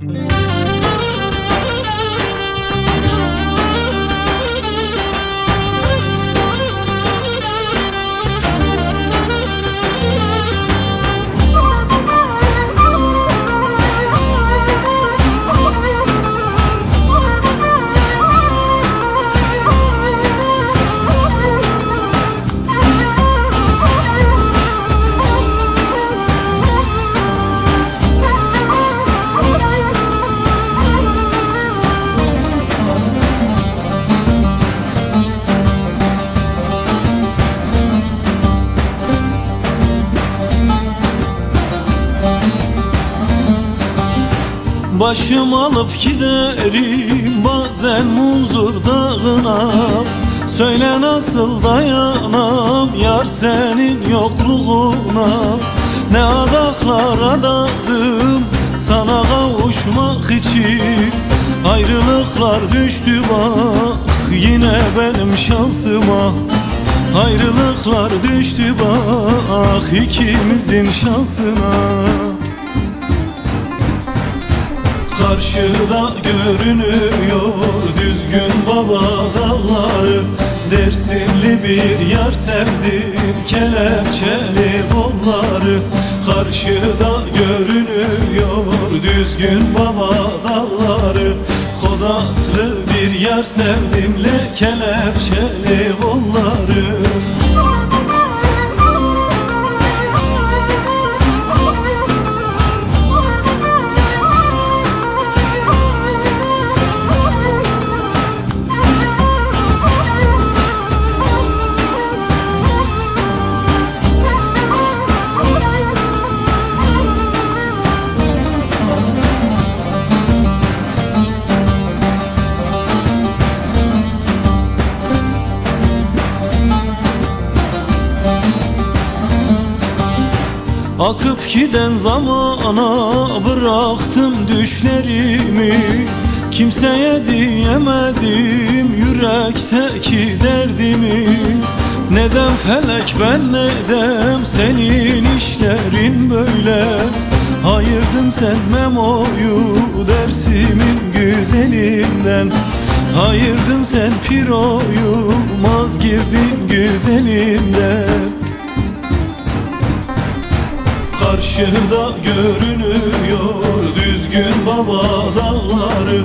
Mm-hmm. Başım alıp giderim bazen muzur dağına. Söyle nasıl dayanam yar senin yokluğuna. Ne adaklar adadım sana kavuşmak için. Ayrılıklar düştü bak yine benim şansıma. Ayrılıklar düştü bak ikimizin şansına Karşıda görünüyor düzgün baba dağları. Dersimli bir yar sevdim kelepçeli kolları Karşıda görünüyor düzgün baba dağları. Kozatlı bir yar sevdim le kelepçeli kolları Akıp giden zamana bıraktım düşlerimi. Kimseye diyemedim yürekteki derdimi. Neden felek ben neden senin işlerin böyle? Ayırdın sen memoyu dersimin güzelinden. Ayırdın sen piroyu mazgirdin güzelinden Karşıda görünüyor düzgün baba dağları.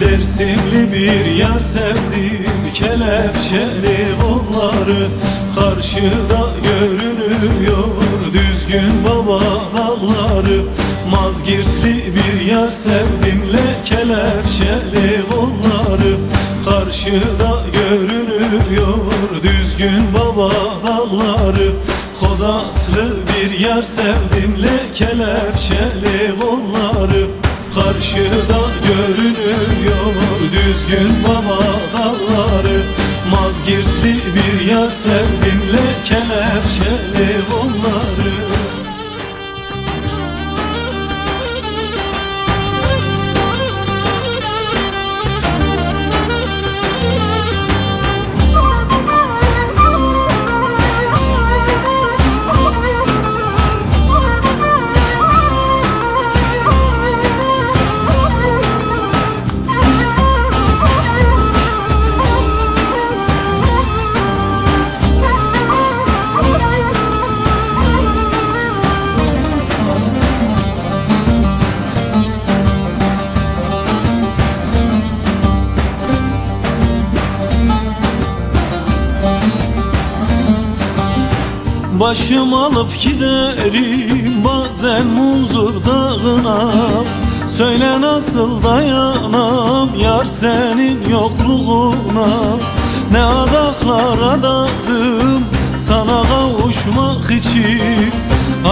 Dersimli bir yar sevdim kelepçeli kolları Karşıda görünüyor düzgün baba dağları. Mazgirtli bir yar sevdim le kelepçeli kolları Karşıda görünüyor düzgün baba dağları. Kozatlı bir yar sevdim le kelepçeli kolları. Karşıda görünüyor düzgün baba dağları Mazgirtli bir yar sevdim le Başım alıp giderim bazen muzur dağına. Söyle nasıl dayanam yar senin yokluğuna. Ne adaklar adadım sana kavuşmak için.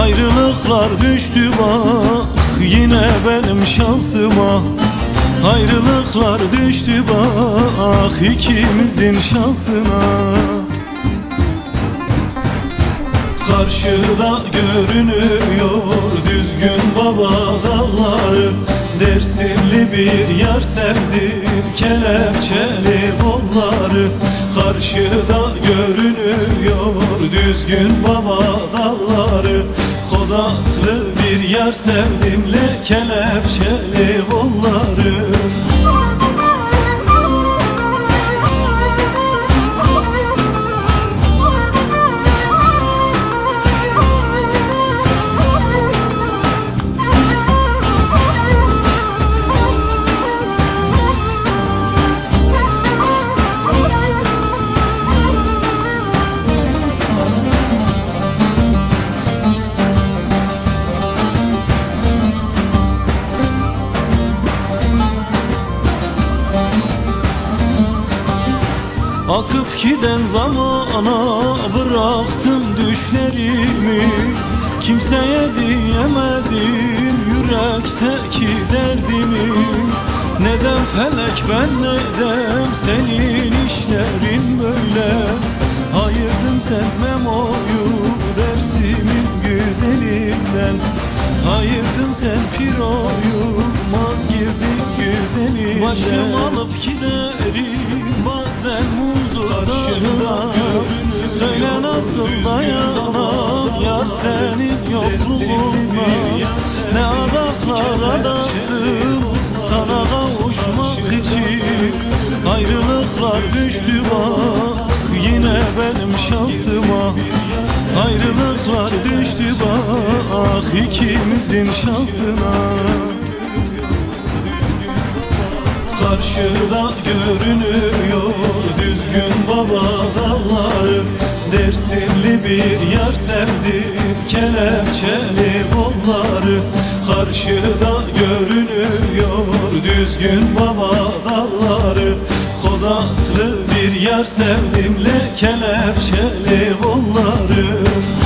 Ayrılıklar düştü bak yine benim şansıma. Ayrılıklar düştü bak ikimizin şansına Karşıda görünüyor düzgün baba dağları. Dersimli bir yar sevdim kelepçeli kolları. Karşıda görünüyor düzgün baba dağları. Kozatlı bir yar sevdim le kelepçeli kolları Akıp giden zamana bıraktım düşlerimi. Kimseye diyemedim yürekteki derdimi. Neden felek ben neden senin işlerin böyle? Ayırdın sen memoyu dersimin güzelinden. Ayırdın sen piroyu maz girdin güzelinden Başım alıp giderim bazen muzurlarına Söyle nasıl dayanam yar senin yokluğuna Ne adaklar adattım sana kavuşmak için. Ayrılıklar düştü bak yine benim şansıma. Ayrılıklar düştü bak ikimizin şansına Karşıda görünüyor düzgün baba dağları Dersimli bir yar sevdim kelepçeli kolları Karşıda görünüyor düzgün baba dağları Kozatlı bir yar sevdim le kelepçeli kolları